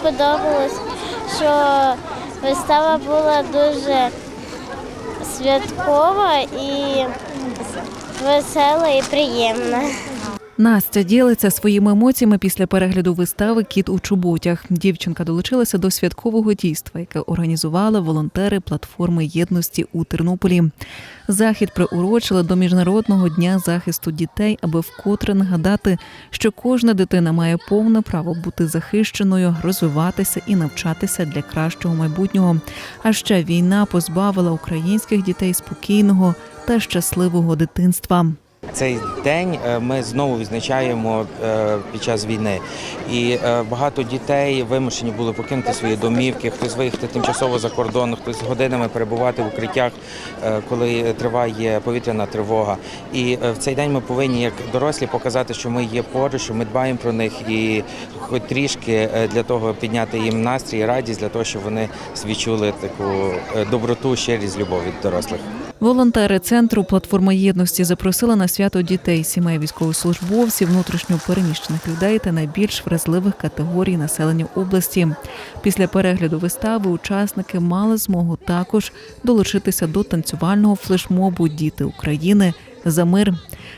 сподобалось, що вистава була дуже святкова і весела і приємна. Настя ділиться своїми емоціями після перегляду вистави Кіт у чоботях. Дівчинка долучилася до святкового дійства, яке організували волонтери платформи єдності у Тернополі. Захід приурочили до міжнародного дня захисту дітей, аби вкотре нагадати, що кожна дитина має повне право бути захищеною, розвиватися і навчатися для кращого майбутнього. А ще війна позбавила українських дітей спокійного та щасливого дитинства. Цей день е, ми знову відзначаємо е, під час війни, і е, багато дітей вимушені були покинути свої домівки, хтось виїхати тимчасово за кордон, хтось годинами перебувати в укриттях, коли триває повітряна тривога. І в цей день ми повинні, як дорослі, показати, що ми є поруч, що ми дбаємо про них і хоч трішки для того підняти їм настрій, і радість для того, щоб вони відчули таку доброту, щирість, любов від дорослих. Волонтери центру платформа єдності запросили на свято дітей, сімей військовослужбовців, внутрішньо переміщених людей та найбільш вразливих категорій населення області. Після перегляду вистави учасники мали змогу також долучитися до танцювального флешмобу Діти України за мир.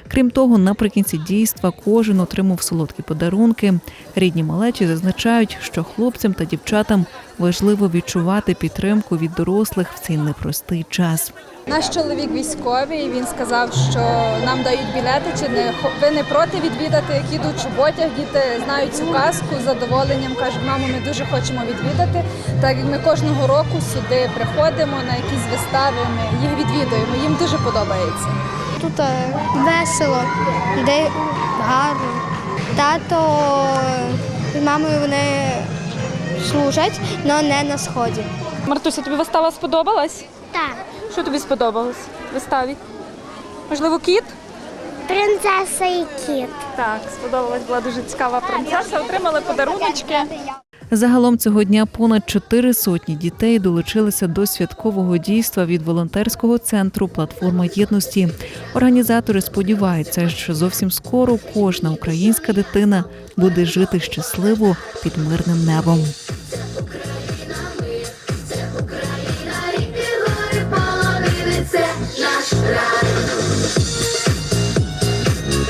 Крім того, наприкінці дійства кожен отримав солодкі подарунки. Рідні малечі зазначають, що хлопцям та дівчатам важливо відчувати підтримку від дорослих в цей непростий час. Наш чоловік військовий. Він сказав, що нам дають білети. Чи не ви не проти відвідати, як їдуть в чоботях? Діти знають цю казку з задоволенням. кажуть, мамо, ми дуже хочемо відвідати. Так як ми кожного року сюди приходимо на якісь вистави, ми їх відвідуємо. Їм дуже подобається. Тут е, весело, де гарно. Тато з мамою вони служать, але не на сході. Мартуся, тобі вистава сподобалась? Так, Що тобі сподобалось в виставі? Можливо, кіт? принцеса і кіт. Так, сподобалась, була дуже цікава принцеса. Отримали подаруночки. Загалом цього дня понад чотири сотні дітей долучилися до святкового дійства від волонтерського центру Платформа єдності. Організатори сподіваються, що зовсім скоро кожна українська дитина буде жити щасливо під мирним небом.